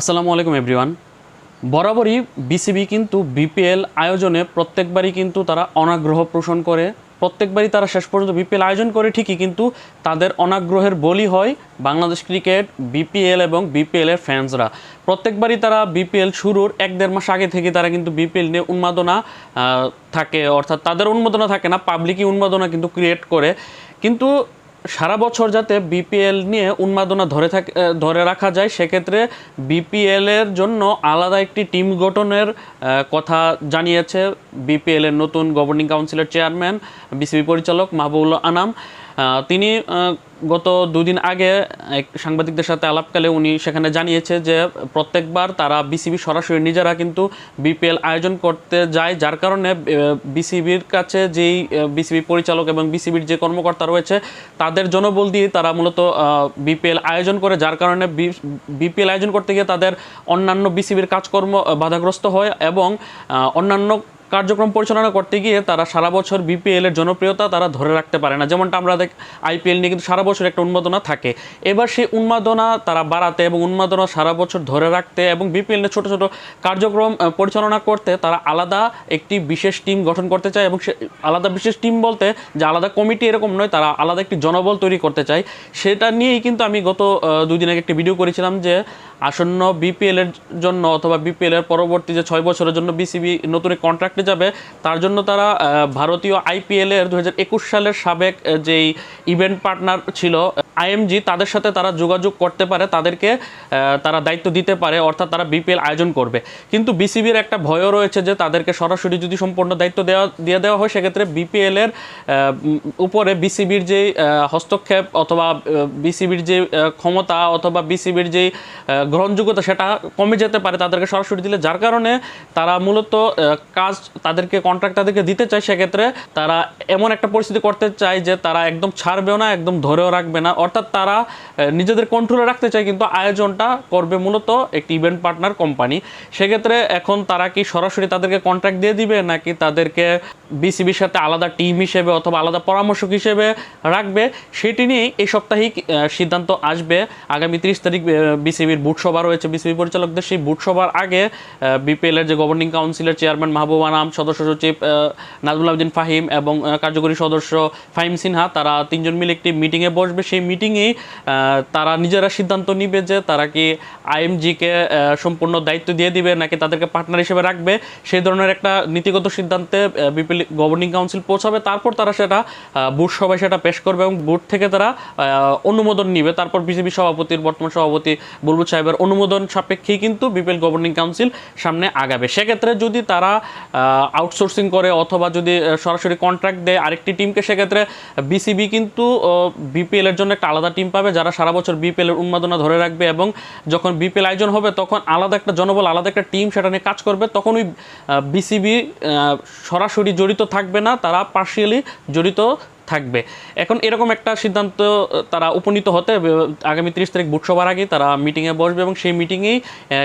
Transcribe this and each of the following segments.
আসসালামু আলাইকুম এভরিওয়ান বরাবরই বিসিবি কিন্তু বিপিএল আয়োজনে প্রত্যেকবারই কিন্তু তারা অনাগ্রহ পোষণ করে। প্রত্যেকবারই তারা শেষ পর্যন্ত বিপিএল আয়োজন করে, ঠিকই, কিন্তু তাদের অনাগ্রহের বলি হয় বাংলাদেশ ক্রিকেট বিপিএল এবং বিপিএলের ফ্যান্সরা প্রত্যেকবারই তারা বিপিএল শুরুর এক দেড় মাস আগে থেকে তারা কিন্তু বিপিএল নিয়ে উন্মাদনা থাকে, অর্থাৎ তাদের উন্মাদনা থাকে না পাবলিকই উন্মাদনা কিন্তু ক্রিয়েট করে। কিন্তু সারা বছর যাতে বিপিএল নিয়ে উন্মাদনা ধরে থাকে ধরে রাখা যায়, সেক্ষেত্রে বিপিএল এর জন্য আলাদা একটি টিম গঠনের কথা জানিয়েছে বিপিএল এর নতুন গভর্নিং কাউন্সিলের চেয়ারম্যান বিসিবি পরিচালক মাহবুল আনাম। তিনি গত দুদিন আগে এক সাংবাদিকদের সাথে আলাপকালে উনি সেখানে জানিয়েছে যে প্রত্যেকবার তারা বিসিবি সরাসরি নিজেরা কিন্তু বিপিএল আয়োজন করতে যায়, যার কারণে বিসিবির কাছে যেই বিসিবি পরিচালক এবং বিসিবির যে কর্মকর্তা রয়েছে, তাদের জনবল দিয়ে তারা মূলত বিপিএল আয়োজন করে, যার কারণে বিপিএল আয়োজন করতে গিয়ে তাদের অন্যান্য বিসিবির কাজকর্ম বাধাগ্রস্ত হয় এবং অন্যান্য কার্যক্রম পরিচালনা করতে গিয়ে তারা সারা বছর বিপিএল এর জনপ্রিয়তা তারা ধরে রাখতে পারে না। যেমনটা আমরা দেখ আইপিএল নিয়ে কিন্তু সারা বছর একটা উন্মাদনা থাকে। এবার সেই উন্মাদনা তারা বাড়াতে এবং উন্মাদনা সারা বছর ধরে রাখতে এবং বিপিএল এর ছোট ছোট কার্যক্রম পরিচালনা করতে তারা আলাদা একটি বিশেষ টিম গঠন করতে চায় এবং সে আলাদা বিশেষ টিম বলতে যে আলাদা কমিটি এরকম নয় তারা আলাদা একটি জনবল তৈরি করতে চায়। সেটা নিয়েই কিন্তু আমি গত আহ, দুই দিন আগে একটি ভিডিও করেছিলাম যে আসন্ন বিপিএল এর জন্য অথবা বিপিএল এর পরবর্তী যে ছয় বছরের জন্য বিসিবি নতুন কন্ট্রাক্টে যাবে, তার জন্য তারা ভারতীয় আইপিএল এর দু হাজার একুশ সালের সাবেক যেই ইভেন্ট পার্টনার ছিল আইএমজি তাদের সাথে তারা যোগাযোগ করতে পারে, তাদেরকে তারা দায়িত্ব দিতে পারে, অর্থাৎ তারা বিপিএল আয়োজন করবে। কিন্তু বিসিবির একটা ভয়ও রয়েছে যে তাদেরকে সরাসরি যদি সম্পূর্ণ দায়িত্ব দেওয়া, দিয়ে দেওয়া হয়, সেক্ষেত্রে বিপিএল এর উপরে বিসিবির যে হস্তক্ষেপ অথবা বিসিবির যে ক্ষমতা অথবা বিসিবির যে গ্রহণযোগ্যতা, সেটা কমে যেতে পারে তাদেরকে সরাসরি দিলে। যার কারণে তারা মূলত কাজ তাদেরকে কন্ট্রাক্ট তাদেরকে দিতে চায়, সেক্ষেত্রে তারা এমন একটা পরিস্থিতি করতে চায় যে তারা একদম ছাড়বেও না, একদম ধরেও রাখবে না। অর্থাৎ তারা নিজেদের কন্ট্রোলে রাখতে চায় কিন্তু আয়োজনটা করবে মূলত একটি ইভেন্ট পার্টনার কোম্পানি সেক্ষেত্রে এখন তারা কি সরাসরি তাদেরকে কন্ট্রাক্ট দিয়ে দিবে নাকি তাদেরকে বিসিবির সাথে আলাদা টিম হিসেবে অথবা আলাদা পরামর্শক হিসেবে রাখবে? সেটি নিয়েই এই সাপ্তাহিক আহ, সিদ্ধান্ত আসবে। আগামী তিরিশ তারিখ বিসিবির বুট সভা রয়েছে। বিসিবি পরিচালকদের সেই বুট সভার আগে বিপিএল এর যে গভর্নিং কাউন্সিলের চেয়ারম্যান মাহবুব আনাম সদস্য সচিব নাজমুল আবদিন ফাহিম এবং কার্যকরী সদস্য ফাহিম সিনহা তারা তিনজন মিলে একটি মিটিংয়ে বসবে। সেই মিটিংয়েই তারা নিজেরা সিদ্ধান্ত নিবে যে তারা কি আইএমজিকে সম্পূর্ণ দায়িত্ব দিয়ে দিবে নাকি তাদেরকে পার্টনার হিসেবে রাখবে, সেই ধরনের একটা নীতিগত সিদ্ধান্তে বিপিএল গভর্নিং কাউন্সিল পৌঁছাবে, তারপর তারা সেটা বুট সভায় সেটা পেশ করবে এবং বুট থেকে তারা অনুমোদন নিবে। তারপর বিজেপি সভাপতির, বর্তমান সভাপতি বুলবুল সাহেবের অনুমোদন সাপেক্ষেই কিন্তু বিপিএল গভর্নিং কাউন্সিল সামনে আগাবে। সেক্ষেত্রে যদি তারা আউটসোর্সিং করে অথবা যদি সরাসরি কন্ট্রাক্ট দেয় আরেকটি টিমকে সেক্ষেত্রে বিসিবি কিন্তু বিপিএলের জন্য একটা আলাদা টিম পাবে যারা সারা বছর বিপিএলের উন্মাদনা ধরে রাখবে এবং যখন বিপিএল আয়োজন হবে তখন আলাদা একটা জনবল, আলাদা একটা টিম সেটা নিয়ে কাজ করবে, তখন ওই বিসিবি সরাসরি জড়িত থাকবে না, তারা পার্শিয়ালি জড়িত থাকবে। এখন এরকম একটা সিদ্ধান্ত তারা উপনীত হতে আগামী তিরিশ তারিখ বুট সভার আগে তারা মিটিংয়ে বসবে এবং সেই মিটিংয়েই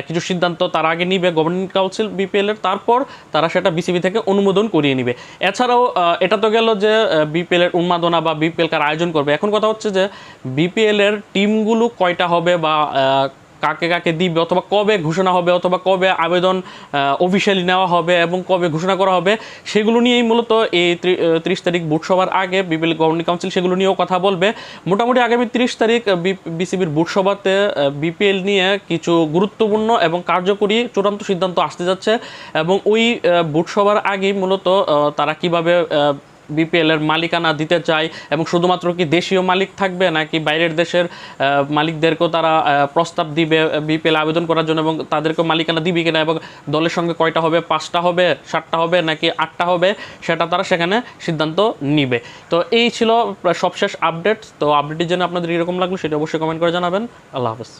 কিছু সিদ্ধান্ত তারা আগে নিবে গভর্নিং কাউন্সিল বিপিএলের তারপর তারা সেটা বিসিবি থেকে অনুমোদন করিয়ে নিবে। এছাড়াও এটা তো গেল যে বিপিএল এর উন্মাদনা বা বিপিএল কার আয়োজন করবে। এখন কথা হচ্ছে যে বিপিএলের টিমগুলো কয়টা হবে বা কাকে কাকে দিবে অথবা কবে ঘোষণা হবে অথবা কবে আবেদন অফিসিয়ালি নেওয়া হবে এবং কবে ঘোষণা করা হবে, সেগুলো নিয়েই মূলত এই ত্রিশ তারিখ বুট সভার আগে বিপিএল গভর্নিং কাউন্সিল সেগুলো নিয়েও কথা বলবে। মোটামুটি আগামী তিরিশ তারিখ বিসিবির বুট সভাতে বিপিএল নিয়ে কিছু গুরুত্বপূর্ণ এবং কার্যকরী চূড়ান্ত সিদ্ধান্ত আসতে যাচ্ছে এবং ওই বুট সভার আগেই মূলত তারা কীভাবে বিপিএল এর মালিকানা দিতে চায় এবং শুধুমাত্র কি দেশীয় মালিক থাকবে নাকি বাইরের দেশের মালিকদেরকেও তারা প্রস্তাব দিবে বিপিএল আবেদন করার জন্য এবং তাদেরকে মালিকানা দিবে কিনা এবং দলের সঙ্গে কয়টা হবে, পাঁচটা হবে, সাতটা হবে নাকি আটটা হবে সেটা তারা সেখানে সিদ্ধান্ত নিবে। তো এই ছিল সবশেষ আপডেট তো আপডেটের জন্য আপনাদের এরকম লাগল সেটা অবশ্যই কমেন্ট করে জানাবেন। আল্লাহ হাফেজ।